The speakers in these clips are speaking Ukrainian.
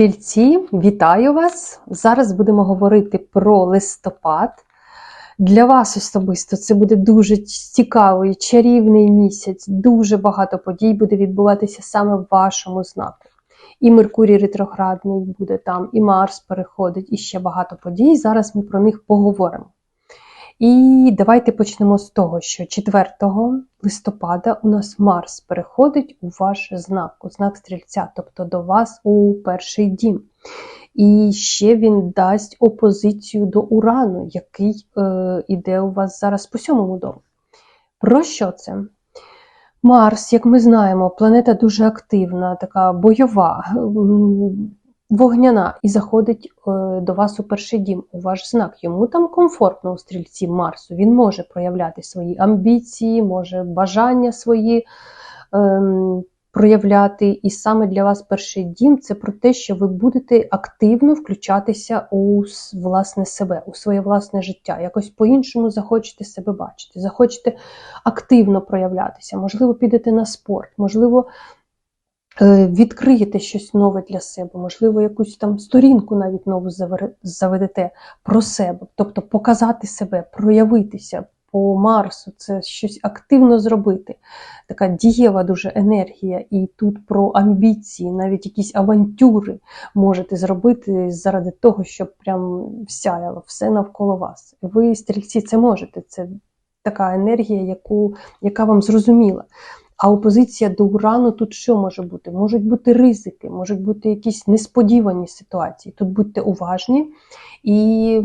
Стрільці, вітаю вас! Зараз будемо говорити про листопад. Для вас особисто це буде дуже цікавий, чарівний місяць. Дуже багато подій буде відбуватися саме в вашому знаку. І Меркурій ретроградний буде там, і Марс переходить, і ще багато подій. Зараз ми про них поговоримо. І давайте почнемо з того, що 4 листопада у нас Марс переходить у ваш знак, у знак стрільця, тобто до вас у перший дім. І ще він дасть опозицію до Урану, який е, іде у вас зараз по сьомому дому. Про що це? Марс, як ми знаємо, планета дуже активна, така бойова, вогняна, і заходить е, до вас у перший дім, у ваш знак. Йому там комфортно у стрільці Марсу. Він може проявляти свої амбіції, може бажання свої ем, проявляти. І саме для вас перший дім це про те, що ви будете активно включатися у власне себе, у своє власне життя. Якось по-іншому захочете себе бачити, захочете активно проявлятися. Можливо, підете на спорт, можливо, відкриєте щось нове для себе, можливо, якусь там сторінку навіть нову заведете про себе, тобто показати себе, проявитися. По Марсу це щось активно зробити. Така дієва дуже енергія, і тут про амбіції, навіть якісь авантюри можете зробити заради того, щоб прям всяяло все навколо вас. Ви, стрільці, це можете. Це така енергія, яку, яка вам зрозуміла. А опозиція до урану тут що може бути? Можуть бути ризики, можуть бути якісь несподівані ситуації. Тут будьте уважні. І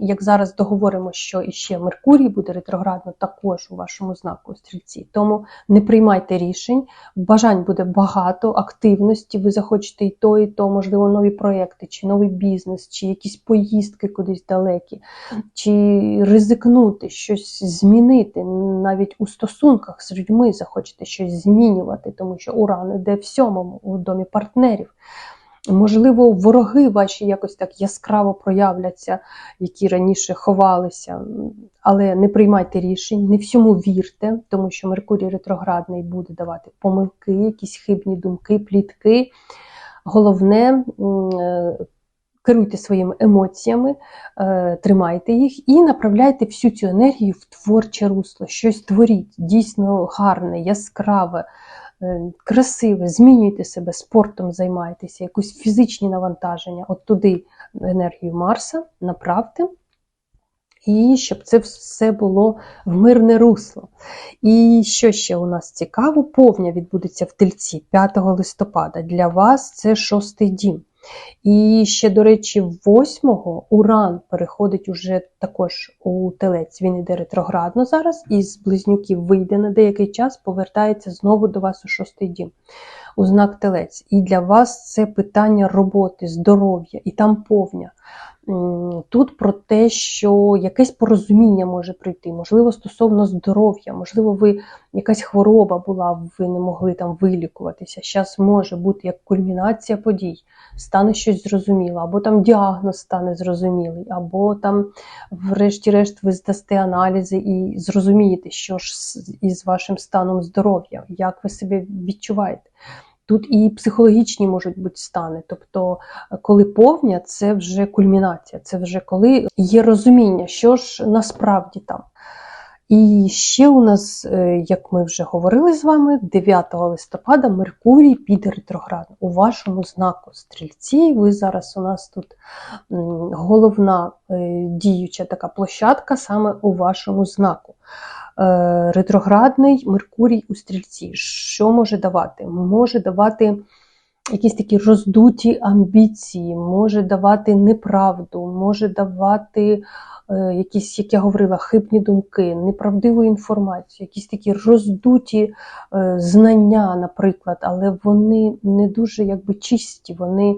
як зараз договоримо, що іще Меркурій буде ретроградно також у вашому знаку стрільці. Тому не приймайте рішень, бажань буде багато, активності. Ви захочете і то, і то, можливо, нові проекти, чи новий бізнес, чи якісь поїздки кудись далекі, чи ризикнути, щось змінити. Навіть у стосунках з людьми захочете щось змінювати, тому що уран іде в сьомому у домі партнерів. Можливо, вороги ваші якось так яскраво проявляться, які раніше ховалися, але не приймайте рішень, не всьому вірте, тому що Меркурій ретроградний буде давати помилки, якісь хибні думки, плітки. Головне, е, керуйте своїми емоціями, е, тримайте їх і направляйте всю цю енергію в творче русло. Щось творіть, дійсно гарне, яскраве, е, красиве, змінюйте себе, спортом займайтеся, якісь фізичні навантаження. От туди енергію Марса направте. І щоб це все було в мирне русло. І що ще у нас цікаво, повня відбудеться в Тельці 5 листопада. Для вас це шостий дім. І ще, до речі, 8-го Уран переходить уже також у телець. Він іде ретроградно зараз, і з близнюків вийде на деякий час, повертається знову до вас у шостий дім, у знак телець. І для вас це питання роботи, здоров'я, і там повня. Тут про те, що якесь порозуміння може прийти, можливо, стосовно здоров'я, можливо, ви якась хвороба була, ви не могли там вилікуватися. Зараз може бути як кульмінація подій, стане щось зрозуміло, або там діагноз стане зрозумілий, або там, врешті-решт, ви здасте аналізи і зрозумієте, що ж із вашим станом здоров'я, як ви себе відчуваєте. Тут і психологічні можуть бути стани. Тобто, е, коли повня, це вже кульмінація, це вже коли є розуміння, що ж насправді там. І ще у нас, е, як ми вже говорили з вами, 9 листопада Меркурій піде ретроградно у вашому знаку стрільці. Ви зараз у нас тут головна е, діюча така площадка саме у вашому знаку. Е, Ретроградний Меркурій у стрільці. Що може давати? Може давати якісь такі роздуті амбіції, може давати неправду, може давати якісь, як я говорила, хибні думки, неправдиву інформацію, якісь такі роздуті е, знання, наприклад, але вони не дуже якби чисті, вони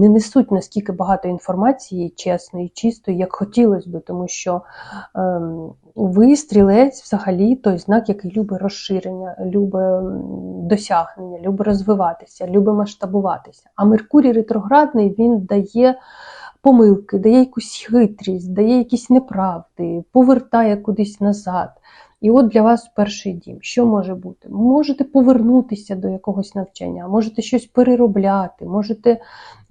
не несуть наскільки багато інформації чесної, чистої, як хотілося би, тому що ем, ви стрілець взагалі той знак, який любить розширення, любить досягнення, любить розвиватися, любить масштабуватися. А Меркурій ретроградний він дає помилки, дає якусь хитрість, дає якісь неправди, повертає кудись назад. І от для вас перший дім. Що може бути? Можете повернутися до якогось навчання, можете щось переробляти, можете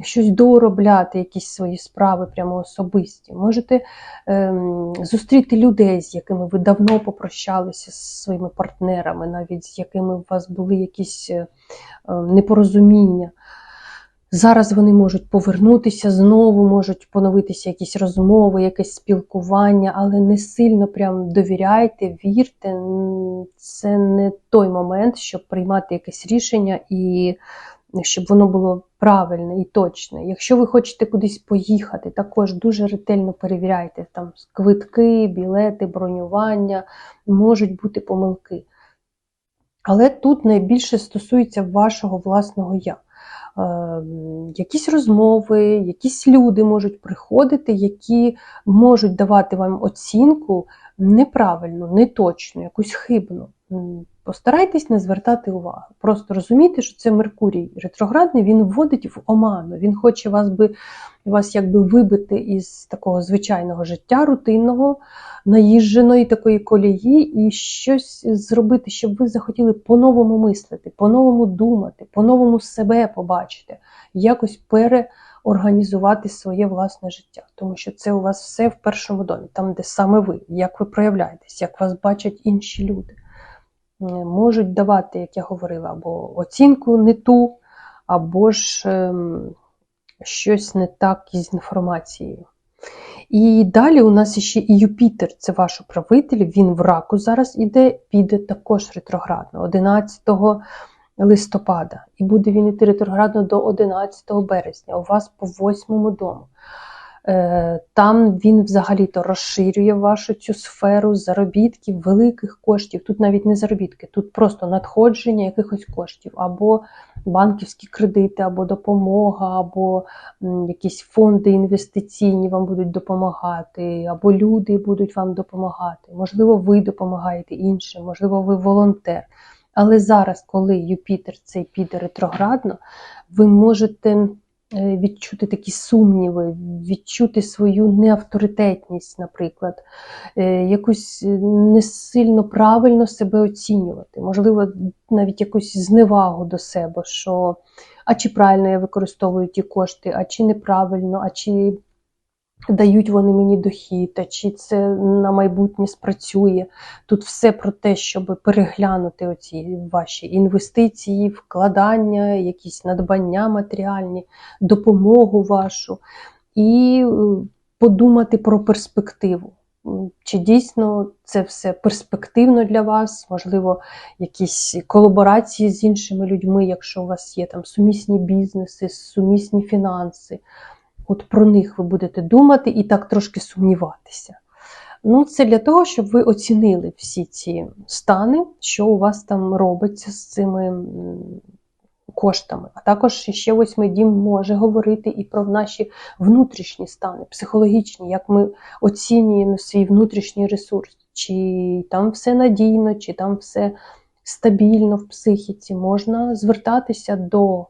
щось доробляти, якісь свої справи прямо особисті. Можете ем, зустріти людей, з якими ви давно попрощалися з своїми партнерами, навіть з якими у вас були якісь е, е, непорозуміння. Зараз вони можуть повернутися знову, можуть поновитися якісь розмови, якесь спілкування, але не сильно прям довіряйте, вірте. Це не той момент, щоб приймати якесь рішення і щоб воно було правильне і точне. Якщо ви хочете кудись поїхати, також дуже ретельно перевіряйте там квитки, білети, бронювання, можуть бути помилки. Але тут найбільше стосується вашого власного я. Е, Якісь розмови, якісь люди можуть приходити, які можуть давати вам оцінку неправильну, неточну, якусь хибну. Постарайтесь не звертати увагу. Просто розумійте, що це Меркурій ретроградний, він вводить в оману. Він хоче вас би вас якби вибити із такого звичайного життя, рутинного, наїждженої такої колії, і щось зробити, щоб ви захотіли по-новому мислити, по-новому думати, по-новому себе побачити, якось переорганізувати своє власне життя. Тому що це у вас все в першому домі, там, де саме ви, як ви проявляєтесь, як вас бачать інші люди. Можуть давати, як я говорила, або оцінку не ту, або ж ем, щось не так із інформацією. І далі у нас ще і Юпітер, це ваш управитель, він в раку зараз іде, піде також ретроградно, 11 листопада. І буде він іти ретроградно до 11 березня, у вас по 8 дому. Е, Там він взагалі-то розширює вашу цю сферу заробітків, великих коштів. Тут навіть не заробітки, тут просто надходження якихось коштів, або банківські кредити, або допомога, або якісь фонди інвестиційні вам будуть допомагати, або люди будуть вам допомагати. Можливо, ви допомагаєте іншим, можливо, ви волонтер. Але зараз, коли Юпітер цей піде ретроградно, ви можете відчути такі сумніви, відчути свою неавторитетність, наприклад, якось якусь не сильно правильно себе оцінювати, можливо, навіть якусь зневагу до себе, що а чи правильно я використовую ті кошти, а чи неправильно, а чи дають вони мені дохід, а чи це на майбутнє спрацює. Тут все про те, щоб переглянути оці ваші інвестиції, вкладання, якісь надбання матеріальні, допомогу вашу, і е, подумати про перспективу. Чи дійсно це все перспективно для вас? Можливо, якісь колаборації з іншими людьми, якщо у вас є там сумісні бізнеси, сумісні фінанси. От про них ви будете думати і так трошки сумніватися. Ну, це для того, щоб ви оцінили всі ці стани, що у вас там робиться з цими коштами. А також ще восьмий дім може говорити і про наші внутрішні стани, психологічні, як ми оцінюємо свій внутрішній ресурс, чи там все надійно, чи там все стабільно в психіці. Можна звертатися до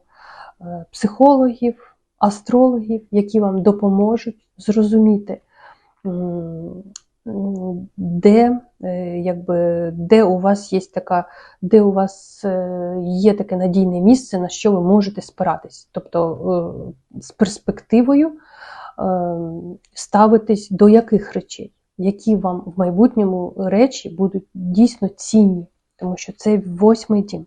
е, психологів, астрологів, які вам допоможуть зрозуміти, де, е, якби, де у вас є така, де у вас е, є таке надійне місце, на що ви можете спиратись. Тобто е, з перспективою ставитись до яких речей, які вам в майбутньому речі будуть дійсно цінні, тому що це восьмий дім.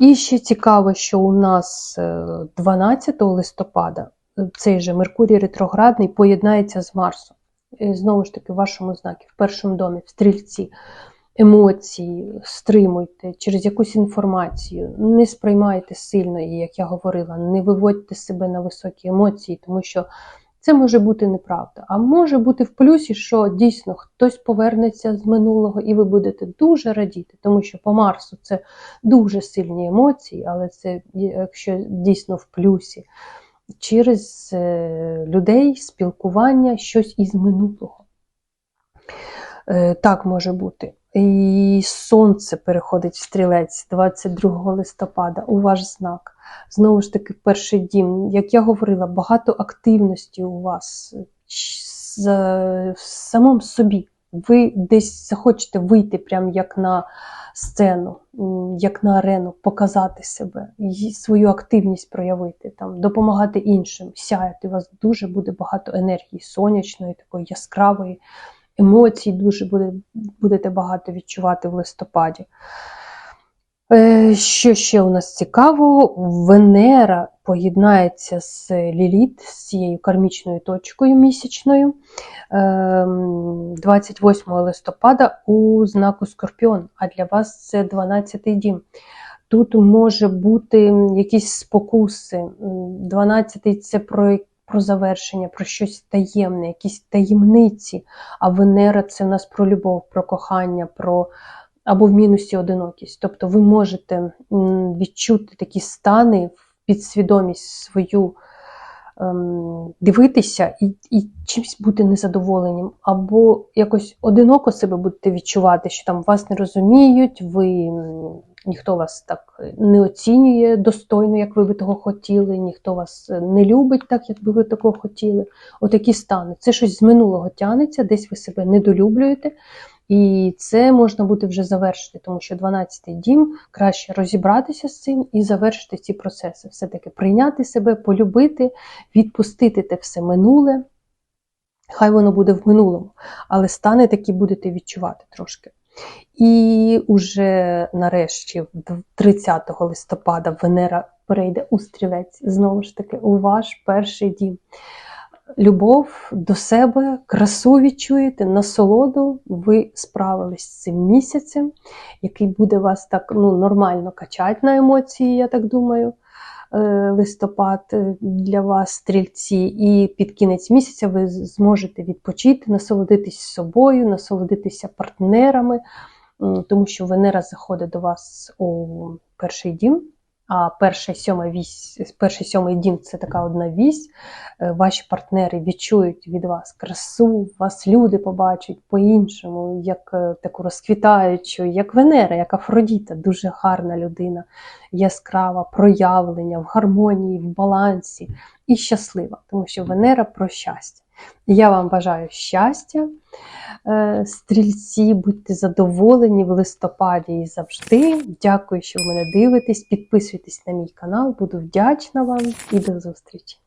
І ще цікаво, що у нас е, 12 листопада е, цей же Меркурій ретроградний поєднається з Марсом. І знову ж таки, в вашому знакі, в першому домі, в стрільці, емоції, стримуйте через якусь інформацію, не сприймайте сильно її, як я говорила, не виводьте себе на високі емоції, тому що це може бути неправда. А може бути в плюсі, що дійсно хтось повернеться з минулого, і ви будете дуже радіти, тому що по Марсу це дуже сильні емоції, але це якщо дійсно в плюсі, через е, людей, спілкування, щось із минулого. Е, Так може бути. І сонце переходить в стрілець 22 листопада у ваш знак. Знову ж таки, перший дім. Як я говорила, багато активності у вас в самому собі. Ви десь захочете вийти прям як на сцену, як на арену, показати себе, свою активність проявити, там, допомагати іншим, сяяти. У вас дуже буде багато енергії сонячної, такої яскравої, емоцій дуже буде, будете багато відчувати в листопаді. Е, Що ще у нас цікаво? Венера поєднається з Ліліт, з цією кармічною точкою місячною ем, 28 листопада у знаку Скорпіон, а для вас це 12-й дім. Тут може бути якісь спокуси. 12-й це про, про завершення, про щось таємне, якісь таємниці. А Венера це в нас про любов, про кохання, про або в мінусі одинокість. Тобто ви можете відчути такі стани в підсвідомість свою, ем, дивитися і, і чимось бути незадоволеним, або якось одиноко себе будете відчувати, що там вас не розуміють, ви ніхто вас так не оцінює достойно, як ви би того хотіли, ніхто вас не любить так, як би ви такого хотіли. Отакі стани. Це щось з минулого тянеться, десь ви себе недолюблюєте. І це можна буде вже завершити, тому що 12-й дім краще розібратися з цим і завершити ці процеси. Все-таки прийняти себе, полюбити, відпустити те все минуле. Хай воно буде в минулому, але стани такі будете відчувати трошки. І уже нарешті, 30 листопада, Венера перейде у стрілець, знову ж таки, у ваш перший дім любов до себе, красу відчуєте, насолоду, ви справились з цим місяцем, який буде вас так ну, нормально качати на емоції, я так думаю. Е, Листопад е, для вас, стрільці, і під кінець місяця ви зможете відпочити, насолодитись собою, насолодитися партнерами, тому що Венера заходить до вас у перший дім. А перший сьомий вісь, перший сьомий дім це така одна вісь. Е, Ваші партнери відчують від вас красу, вас люди побачать по-іншому, як е, таку розквітаючу, як Венера, як Афродіта, дуже гарна людина, яскрава, проявлення в гармонії, в балансі і щаслива, тому що Венера про щастя. Я вам бажаю щастя, е, стрільці, будьте задоволені в листопаді і завжди. Дякую, що ви мене дивитесь. Підписуйтесь на мій канал, буду вдячна вам і до зустрічі!